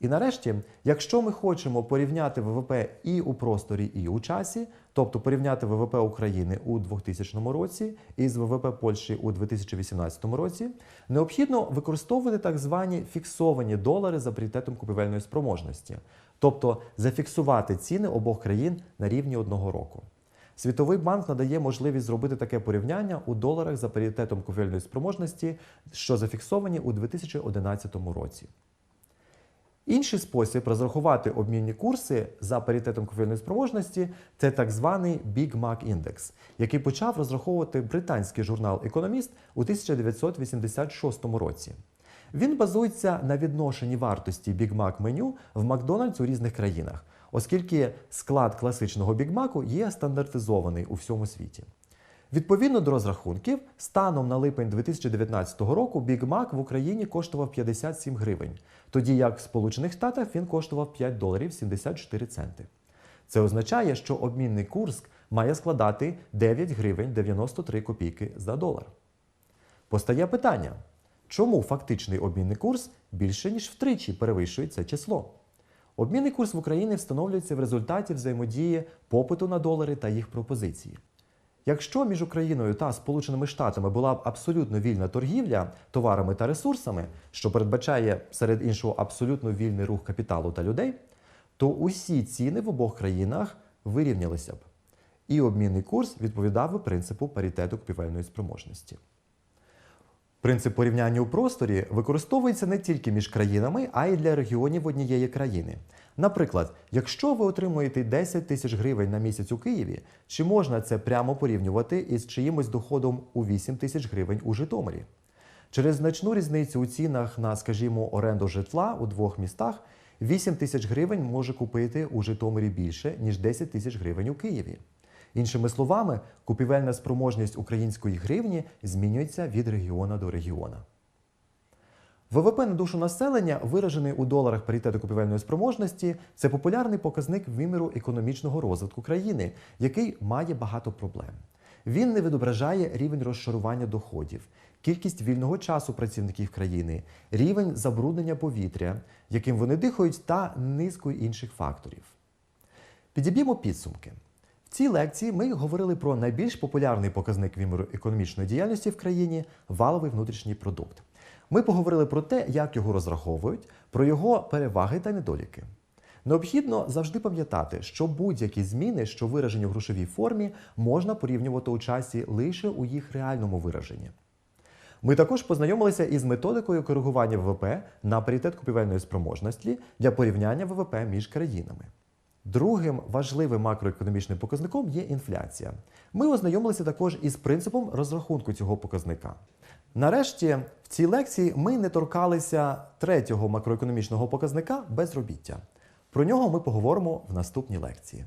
І нарешті, якщо ми хочемо порівняти ВВП і у просторі, і у часі, тобто порівняти ВВП України у 2000 році із ВВП Польщі у 2018 році, необхідно використовувати так звані фіксовані долари за паритетом купівельної спроможності, тобто зафіксувати ціни обох країн на рівні одного року. Світовий банк надає можливість зробити таке порівняння у доларах за паритетом купівельної спроможності, що зафіксовані у 2011 році. Інший спосіб розрахувати обмінні курси за паритетом купівельної спроможності це так званий Big Mac індекс, який почав розраховувати британський журнал Економіст у 1986 році. Він базується на відношенні вартості Big Mac меню в Макдональдс у різних країнах, оскільки склад класичного Big Mac є стандартизований у всьому світі. Відповідно до розрахунків, станом на липень 2019 року Big Mac в Україні коштував 57 гривень, тоді як в Сполучених Штатах він коштував 5 доларів 74 центи. Це означає, що обмінний курс має складати 9 гривень 93 копійки за долар. Постає питання, чому фактичний обмінний курс більше ніж втричі перевищує це число? Обмінний курс в Україні встановлюється в результаті взаємодії попиту на долари та їх пропозиції. Якщо між Україною та Сполученими Штатами була б абсолютно вільна торгівля товарами та ресурсами, що передбачає серед іншого абсолютно вільний рух капіталу та людей, то усі ціни в обох країнах вирівнялися б. І обмінний курс відповідав би принципу паритету купівельної спроможності. Принцип порівняння у просторі використовується не тільки між країнами, а й для регіонів однієї країни. Наприклад, якщо ви отримуєте 10 тисяч гривень на місяць у Києві, чи можна це прямо порівнювати із чиїмось доходом у 8 тисяч гривень у Житомирі? Через значну різницю у цінах на, скажімо, оренду житла у двох містах 8 тисяч гривень може купити у Житомирі більше, ніж 10 тисяч гривень у Києві. Іншими словами, купівельна спроможність української гривні змінюється від регіона до регіона. ВВП на душу населення, виражений у доларах паритету купівельної спроможності, це популярний показник виміру економічного розвитку країни, який має багато проблем. Він не відображає рівень розшарування доходів, кількість вільного часу працівників країни, рівень забруднення повітря, яким вони дихають, та низку інших факторів. Підіб'ємо підсумки. Цій лекції ми говорили про найбільш популярний показник виміру економічної діяльності в країні валовий внутрішній продукт. Ми поговорили про те, як його розраховують, про його переваги та недоліки. Необхідно завжди пам'ятати, що будь-які зміни, що виражені в грошовій формі, можна порівнювати у часі лише у їх реальному вираженні. Ми також познайомилися із методикою коригування ВВП на паритет купівельної спроможності для порівняння ВВП між країнами. Другим важливим макроекономічним показником є інфляція. Ми ознайомилися також із принципом розрахунку цього показника. Нарешті, в цій лекції ми не торкалися третього макроекономічного показника безробіття. Про нього ми поговоримо в наступній лекції.